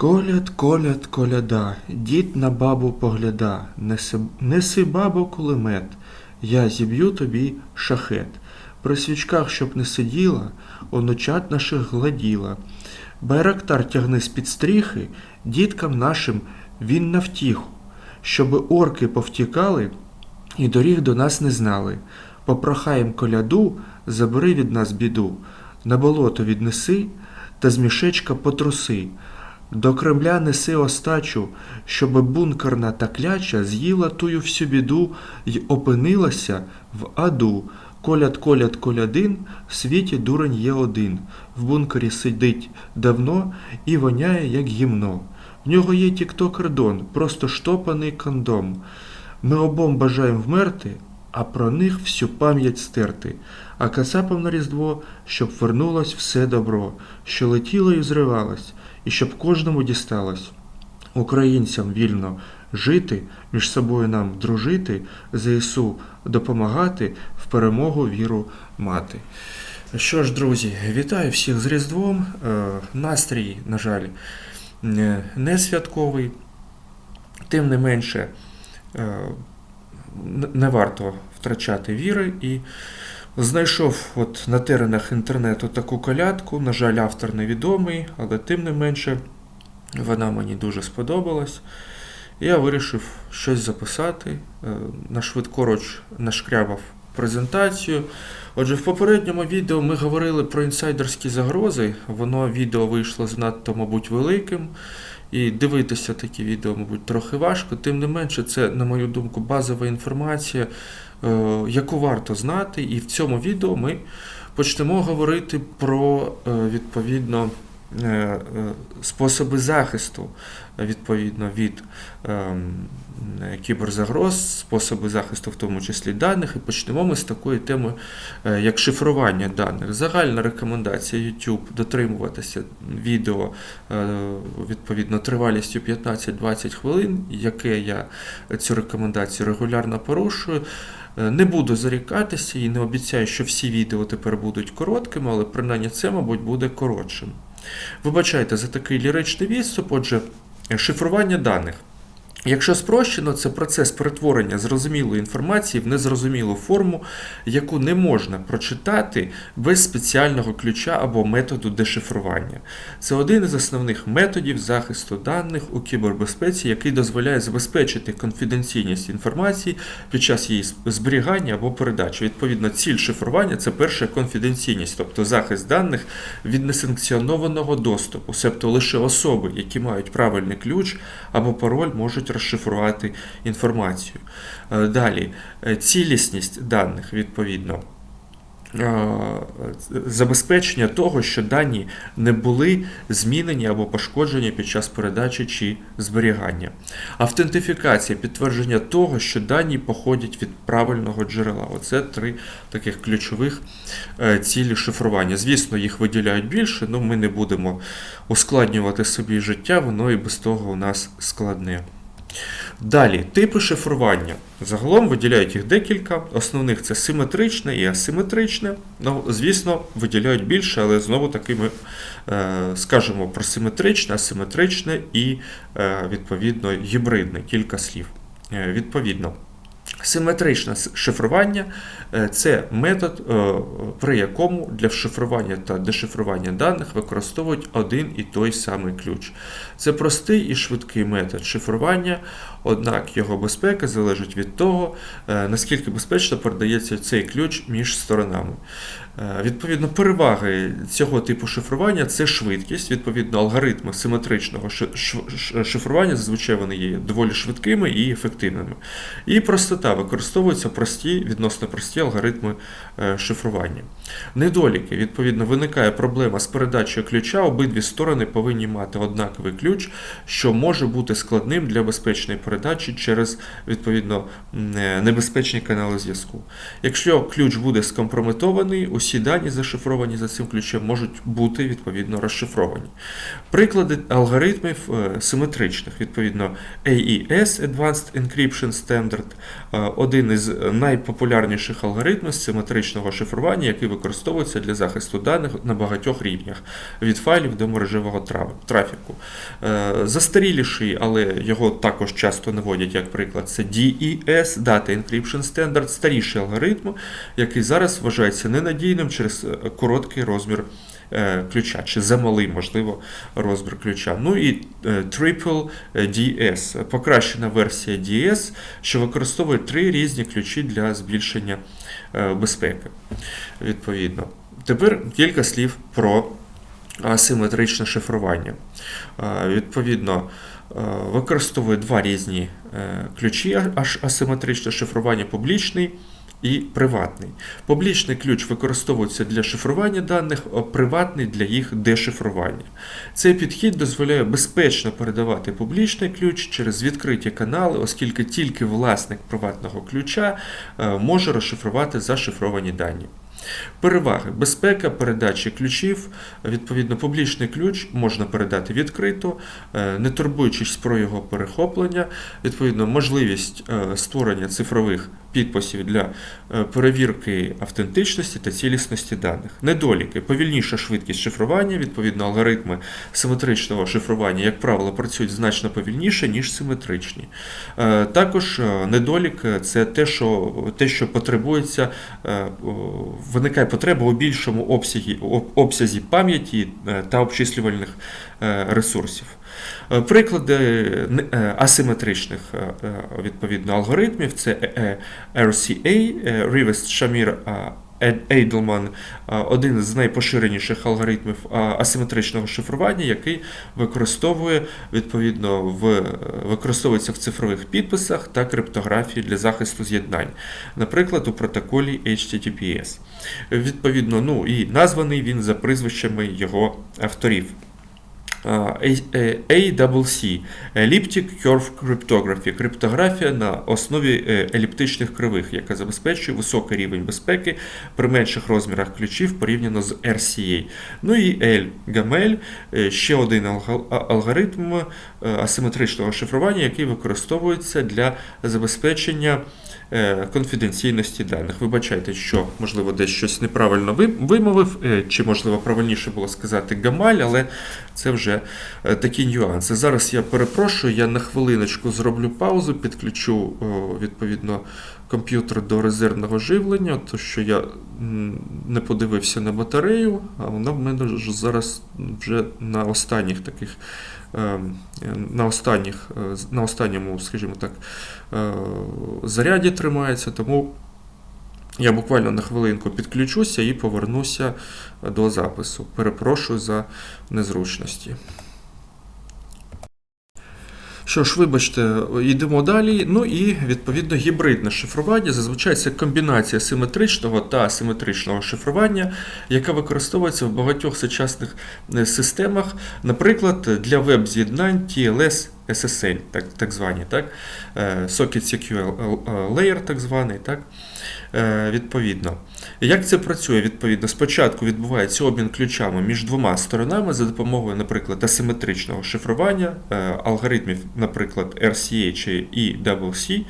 Коляд, коляд, коляда, дід на бабу погляда, неси, неси бабо кулемет, я зіб'ю тобі шахет. При свічках, щоб не сиділа, онучат наших гладіла. Байрактар тягни з-під стріхи, діткам нашим він на втіху, щоби орки повтікали і доріг до нас не знали. Попрохаєм коляду, забери від нас біду, на болото віднеси та з мішечка потруси. До Кремля неси остачу, щоби бункерна та кляча з'їла тую всю біду й опинилася в аду. Коляд, коляд, колядин, в світі дурень є один. В бункері сидить давно і воняє, як гімно. В нього є тік-то кордон, просто штопаний кондом. Ми обом бажаємо вмерти, а про них всю пам'ять стерти. А кацапам на різдво, щоб вернулось все добро, що летіло і зривалось, і щоб кожному дісталось. Українцям вільно жити, між собою нам дружити, ЗСУ допомагати, в перемогу віру мати. Що ж, друзі, вітаю всіх з Різдвом. Е, Настрій, на жаль, не- святковий. Тим не менше, е, не варто втрачати віри і знайшов от на теренах інтернету таку колядку. На жаль, автор невідомий, але тим не менше вона мені дуже сподобалась. Я вирішив щось записати. Е, На швидкоруч нашкрябав презентацію. Отже, в попередньому відео ми говорили про інсайдерські загрози. Воно відео вийшло занадто, мабуть, великим. І дивитися такі відео, мабуть, трохи важко. Тим не менше, це, на мою думку, базова інформація, яку варто знати. І в цьому відео ми почнемо говорити про е, відповідно е, е, способи захисту е, відповідно від е, кіберзагроз, способи захисту, в тому числі даних. І почнемо ми з такої теми, е, як шифрування даних. Загальна рекомендація YouTube дотримуватися відео е, відповідно тривалістю 15-20 хвилин, яке я цю рекомендацію регулярно порушую. Е, Не буду зарікатися і не обіцяю, що всі відео тепер будуть короткими, але принаймні це, мабуть, буде коротшим. Вибачайте за такий ліричний відступ, отже, е, шифрування даних. Якщо спрощено, це процес перетворення зрозумілої інформації в незрозумілу форму, яку не можна прочитати без спеціального ключа або методу дешифрування. Це один із основних методів захисту даних у кібербезпеці, який дозволяє забезпечити конфіденційність інформації під час її зберігання або передачі. Відповідно, ціль шифрування це перша конфіденційність, тобто захист даних від несанкціонованого доступу, себто лише особи, які мають правильний ключ або пароль, можуть розшифрувати інформацію. Е, Далі, е, цілісність даних, відповідно. е, Забезпечення того, що дані не були змінені або пошкоджені під час передачі чи зберігання. Автентифікація підтвердження того, що дані походять від правильного джерела. Оце три таких ключових цілі шифрування. Звісно, їх виділяють більше, але ми не будемо ускладнювати собі життя, воно і без того у нас складне. Далі, типи шифрування. Загалом виділяють їх декілька. Основних це симетричне і асиметричне. Ну, звісно, виділяють більше, але знову таки ми е, скажемо про симетричне, асиметричне і е, відповідно гібридне кілька слів. Е, відповідно. Симетричне шифрування е, це метод, е, при якому для вшифрування та дешифрування даних використовують один і той самий ключ. Це простий і швидкий метод шифрування, однак його безпека залежить від того, е, наскільки безпечно передається цей ключ між сторонами. Е, Відповідно, переваги цього типу шифрування це швидкість. Відповідно, алгоритми симетричного шифрування зазвичай вони є доволі швидкими і ефективними. І простота використовуються прості, відносно прості алгоритми е, шифрування. Недоліки, відповідно, виникає проблема з передачею ключа. Обидві сторони повинні мати однаковий ключ, що може бути складним для безпечної передачі через відповідно е, небезпечні канали зв'язку. Якщо ключ буде скомпрометований, усі дані зашифровані за цим ключем можуть бути відповідно розшифровані. Приклади алгоритмів е, симетричних, відповідно, AES Advanced Encryption Standard, е, один із найпопулярніших алгоритмів симетричного шифрування, який використовується для захисту даних на багатьох рівнях від файлів до мережевого трафіку. Е, Застаріліший, але його також часто наводять як приклад, це DES Data Encryption Standard, старіший алгоритм, який зараз вважається ненадійним через е, короткий розмір е, ключа, чи замалий, можливо, розмір ключа. Ну і е, Triple DS, покращена версія DS, що використовує три різні ключі для збільшення безпеки. Відповідно. Тепер кілька слів про асиметричне шифрування. Відповідно, використовує два різні ключі асиметричне шифрування публічний і приватний. Публічний ключ використовується для шифрування даних, а приватний для їх дешифрування. Цей підхід дозволяє безпечно передавати публічний ключ через відкриті канали, оскільки тільки власник приватного ключа е, може розшифрувати зашифровані дані. Переваги: безпека передачі ключів. Відповідно, публічний ключ можна передати відкрито, е, не турбуючись про його перехоплення. Відповідно, можливість е, створення цифрових підписів для е, перевірки автентичності та цілісності даних. Недоліки, повільніша швидкість шифрування, відповідно, алгоритми симетричного шифрування, як правило, працюють значно повільніше, ніж симетричні. Е, Також е, недолік це те, що, те, що потребується, виникає потреба у більшому обсязі, обсязі пам'яті та обчислювальних ресурсів. Е, Приклади е, асиметричних е, е, відповідно алгоритмів це RCA, Rivest Shamir Ейдлман, один з найпоширеніших алгоритмів асиметричного шифрування, який використовує відповідно в використовується в цифрових підписах та криптографії для захисту з'єднань, наприклад, у протоколі HTTPS. Відповідно, ну і названий він за прізвищами його авторів. ACC – Elliptic Curve Cryptography – криптографія на основі е, еліптичних кривих, яка забезпечує високий рівень безпеки при менших розмірах ключів порівняно з RCA. Ну і L Gamel – ще один алгоритм е, асиметричного шифрування, який використовується для забезпечення е, конфіденційності даних. Вибачайте, що можливо десь щось неправильно вимовив, е, чи можливо правильніше було сказати гамаль, але це вже е, такі нюанси. Зараз я перепрошую, я на хвилиночку зроблю паузу, підключу відповідно комп'ютер до резервного живлення, то що я не подивився на батарею, а вона в мене зараз вже на останніх таких. ем, На, останніх, е, на останньому, скажімо так, е, заряді тримається, тому я буквально на хвилинку підключуся і повернуся до запису. Перепрошую за незручності. Що ж, вибачте, йдемо далі. Ну і відповідно гібридне шифрування. Зазвичай це комбінація симетричного та асиметричного шифрування, яка використовується в багатьох сучасних е, системах, наприклад, для веб-з'єднань TLS SSL, так, так звані, так? Е, Socket Secure Layer, так званий, так? Е, Відповідно. Як це працює? Відповідно, спочатку відбувається обмін ключами між двома сторонами за допомогою, наприклад, асиметричного шифрування, е, алгоритмів, наприклад, RCA чи EWC.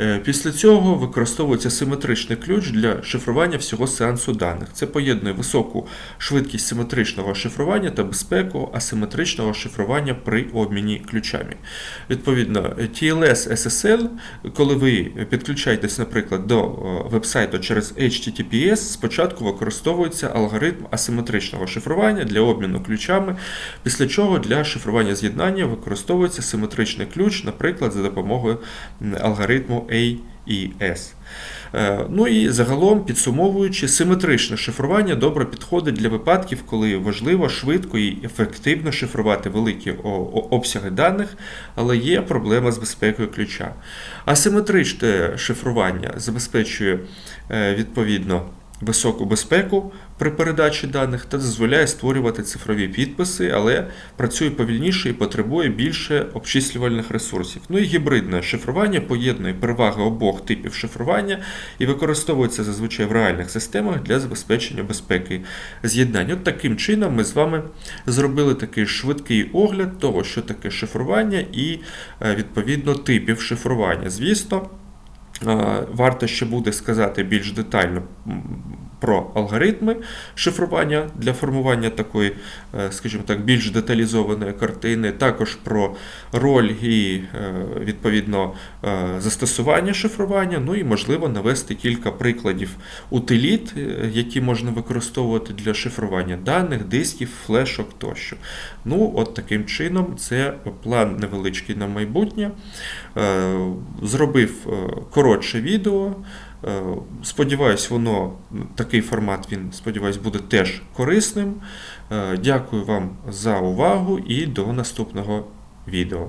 Е, Після цього використовується симетричний ключ для шифрування всього сеансу даних. Це поєднує високу швидкість симетричного шифрування та безпеку асиметричного шифрування при обміні ключами. Відповідно, TLS SSL, коли ви підключаєтесь, наприклад, до е, вебсайту через HTTPS, спочатку використовується алгоритм асиметричного шифрування для обміну ключами, після чого для шифрування з'єднання використовується симетричний ключ, наприклад, за допомогою м, AES. Е, Ну і загалом, підсумовуючи, симетричне шифрування добре підходить для випадків, коли важливо швидко і ефективно шифрувати великі обсяги даних, але є проблема з безпекою ключа. Асиметричне шифрування забезпечує е, відповідно високу безпеку при передачі даних та дозволяє створювати цифрові підписи, але працює повільніше і потребує більше обчислювальних ресурсів. Ну і гібридне шифрування поєднує переваги обох типів шифрування і використовується зазвичай в реальних системах для забезпечення безпеки з'єднань. От таким чином ми з вами зробили такий швидкий огляд того, що таке шифрування, і е, відповідно типів шифрування. Звісно. Варто ще буде сказати більш детально про алгоритми шифрування для формування такої, е, скажімо так, більш деталізованої картини, також про роль і е, відповідно е, застосування шифрування, ну і можливо навести кілька прикладів утиліт, які можна використовувати для шифрування даних, дисків, флешок тощо. Ну, от таким чином, це план невеличкий на майбутнє. Зробив коротше відео. Е, Сподіваюсь, воно такий формат він сподіваюсь буде теж корисним. Е, Дякую вам за увагу і до наступного відео.